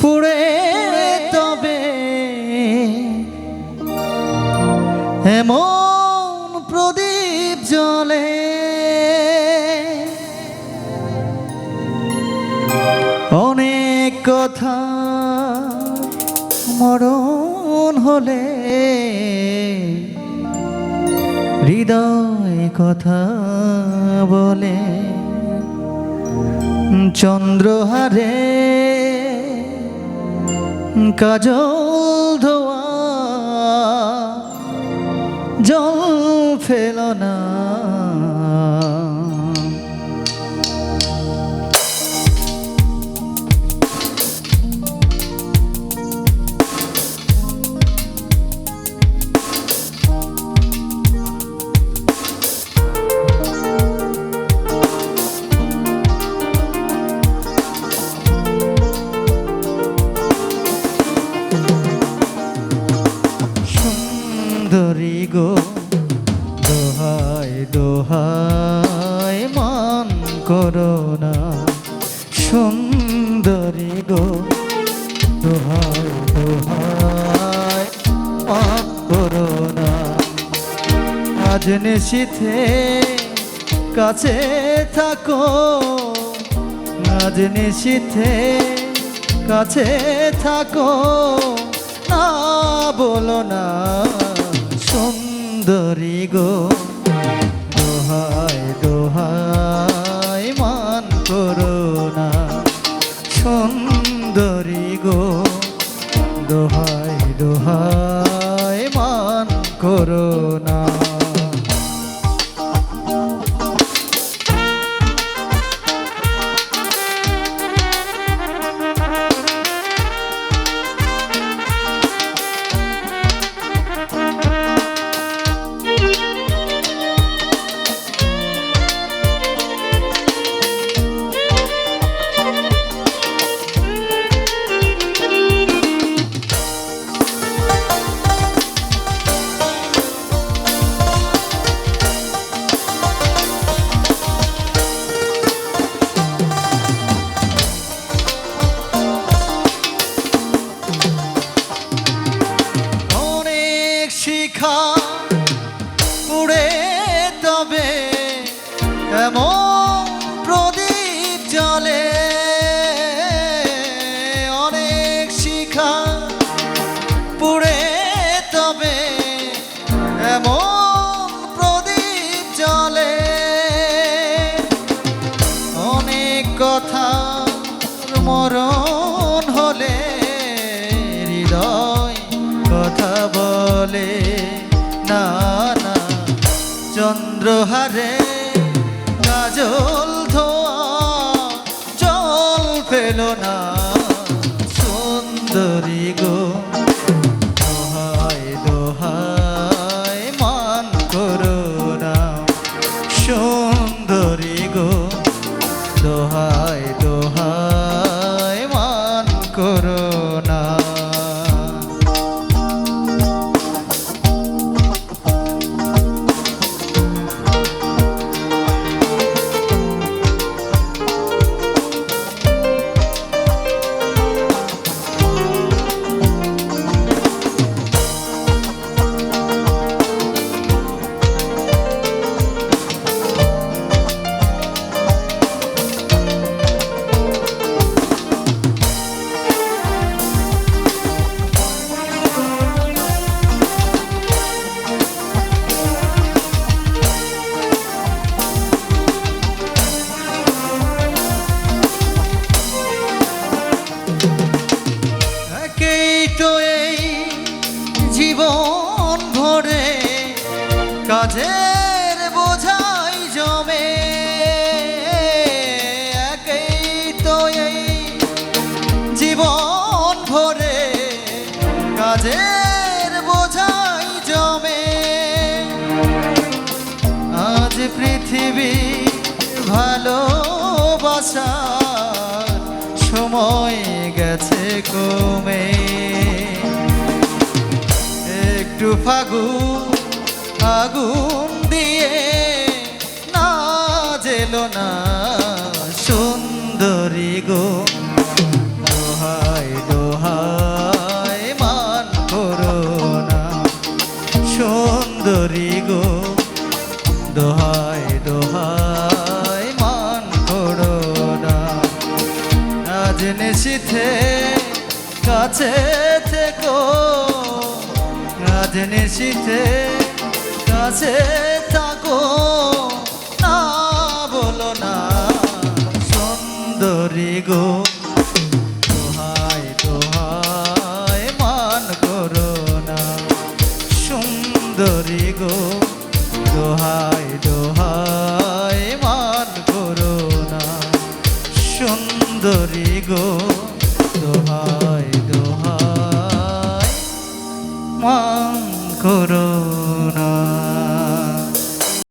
পুড়ে তবে এমন প্রদীপ জলে অনেক কথা মরণ হলে হৃদয় কথা বলে। চন্দ্রহারে কাজল ধোয়া জল ফেল দোহাই দোহাই, মান করো না। সুন্দরী গো, দোহাই দোহাই মান করো না। আজ নিশীথে কাছে থাকো। আজ নিশীথে কাছে থাকো। না বলো না, সুন্দরী গো। দোহায় দোহাই এমন প্রদীপ জলে অনেক শিখা পুড়ে, তবে এমন প্রদীপ অনেক কথা মরণ হলে, হৃদয় কথা বলে না, চন্দ্রহারে কাজল ধোয়া, জল পেল না। সুন্দরী গো, দোহায় দোহাই মান করো না। সুন্দরী গো দোহাই কাজের বোঝাই জমে। একেই তো এই জীবন ভরে কাজের বোঝাই জমে। আজ পৃথিবী ভালোবাসার সময় গেছে কমে। একটু ফাগুন আগুন দিয়ে না জেল না। সুন্দরী গো দোহাই দোহাই মান করো না। সুন্দরী গো দোহাই দোহায় মান করো না। না জেনে কাছে থেকো না কাছে থাকো। না বলো না, সুন্দরী গো, দোহাই দোহাই, মান করো না। সুন্দরী গো, দোহাই দোহাই, মান করো না। সুন্দরী